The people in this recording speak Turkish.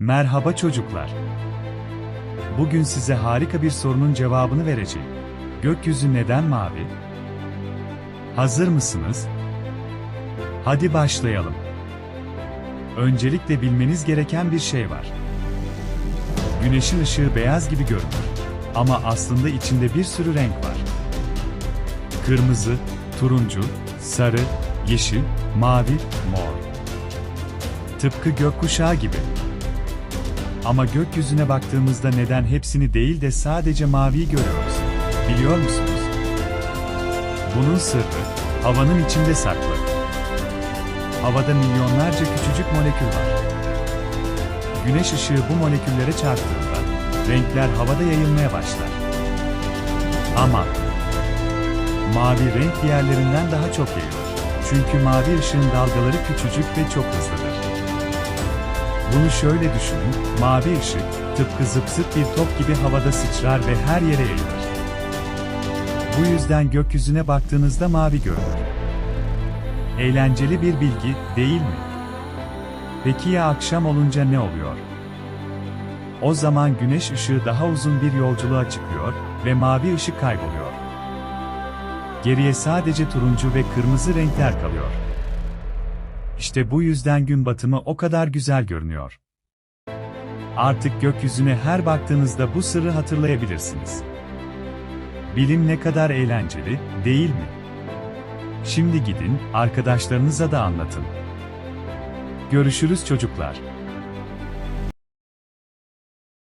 Merhaba çocuklar. Bugün size harika bir sorunun cevabını vereceğim. Gökyüzü neden mavi? Hazır mısınız? Hadi başlayalım. Öncelikle bilmeniz gereken bir şey var. Güneşin ışığı beyaz gibi görünür. Ama aslında içinde bir sürü renk var. Kırmızı, turuncu, sarı, yeşil, mavi, mor. Tıpkı gökkuşağı gibi. Ama gökyüzüne baktığımızda neden hepsini değil de sadece maviyi görüyoruz? Biliyor musunuz? Bunun sırrı, havanın içinde saklı. Havada milyonlarca küçücük molekül var. Güneş ışığı bu moleküllere çarptığında, renkler havada yayılmaya başlar. Ama, mavi renk diğerlerinden daha çok yayılır. Çünkü mavi ışığın dalgaları küçücük ve çok hızlıdır. Bunu şöyle düşünün, mavi ışık, tıpkı zıp zıp bir top gibi havada sıçrar ve her yere yayılır. Bu yüzden gökyüzüne baktığınızda mavi görünür. Eğlenceli bir bilgi, değil mi? Peki ya akşam olunca ne oluyor? O zaman güneş ışığı daha uzun bir yolculuğa çıkıyor ve mavi ışık kayboluyor. Geriye sadece turuncu ve kırmızı renkler kalıyor. İşte bu yüzden gün batımı o kadar güzel görünüyor. Artık gökyüzüne her baktığınızda bu sırrı hatırlayabilirsiniz. Bilim ne kadar eğlenceli, değil mi? Şimdi gidin, arkadaşlarınıza da anlatın. Görüşürüz çocuklar.